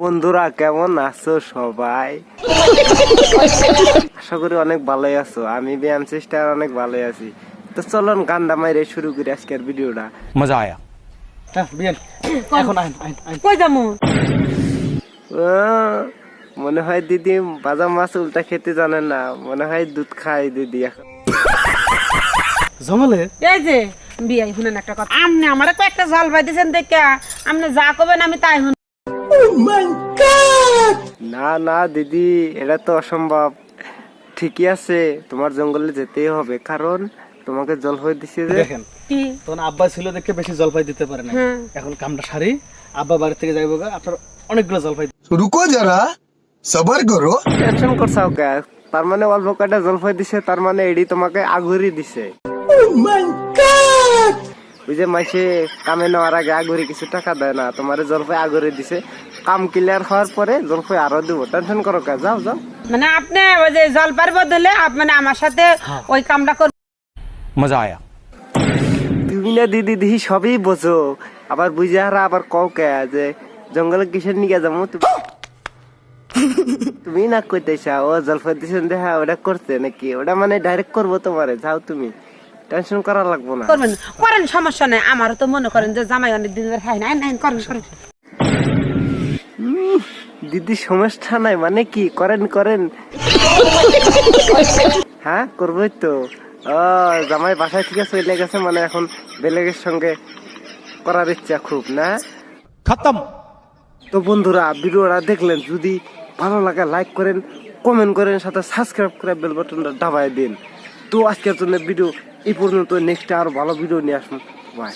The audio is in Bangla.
বন্ধুরা কেমন আছো সবাই? আশা করি অনেক ভালোই আছো। আমি ব্যায়াম সিস্টার অনেক ভালোই আছি। তো চলো গান্ডা মাইরে শুরু করি আজকের ভিডিওটা। মজা আয়া। মনে হয় দিদি বাজা মাছ উল্টা খেতে জানে না। মনে হয় দুধ খায় দিদি এখন। এই যে বিয়াই শুনেন একটা কথা। আপনি আমারে কয়েকটা জল ভাই দিয়েছেন দেখে। আপনি যা করবেন আমি তাই Oh না না দিদি এটা তো অসম্ভব। ঠিকই আছে তোমার জঙ্গলে যেতেই হবে কারণ তোমাকে জলপাই দিছে দেখেন তখন আব্বা ছিল দেখে বেশি জলপাই দিতে পারে না এখন কামটা সারি আব্বা বাড়ি থেকে যাইব আপনার অনেকগুলো জলপাই রুকো যারা সবার করো। টেনশন তার মানে অল্প কয়টা জলপাই দিছে তার মানে এডি তোমাকে আগুরি দিছে। ও মাই গড ওই যে মাইসে কামে নেওয়ার আগে আগরে কিছু টাকা দেয় না তোমার জলপাই আগরে দিছে। কাম ক্লিয়ার হওয়ার পরে জলপাই আরও দিব। টেনশন করো কাজ যাও যাও। মানে আপনি ওই যে জলপাইয়ের বদলে মানে আমার সাথে হ্যাঁ। ওই কামটা কর মজা আয়া। তুমি না দিদি দিদি সবই বোঝো। আবার বুঝে আবার কও কে যে জঙ্গল কিসের নিয়ে যাব? তুমি তুমি না কইতেছা ও জলপাই দিছেন দেখা ওটা করতে নাকি? ওটা মানে ডাইরেক্ট করব তোমারে যাও তুমি। টেনশন করা লাগবো না। করবেন করেন সমস্যা নাই। আমারও তো মনে করেন যে জামাই অনেক দিন ধরে খাই না। আইন আইন করেন করেন। দিদি সমস্যা নাই মানে কি? করেন করেন। হ্যাঁ করবোই তো। জামাই বাসায় থেকে চলে গেছে মানে এখন বেলেগের সঙ্গে করার ইচ্ছা খুব না? খতম। তো বন্ধুরা ভিডিওটা দেখলেন যদি ভালো লাগে লাইক করেন কমেন্ট করেন সাথে সাবস্ক্রাইব করে বেল বাটনটা দাবায় দিন। তো আজকের জন্য ভিডিও এই পর্যন্ত নেক্সট আরও ভালো ভিডিও নিয়ে আসুন বাই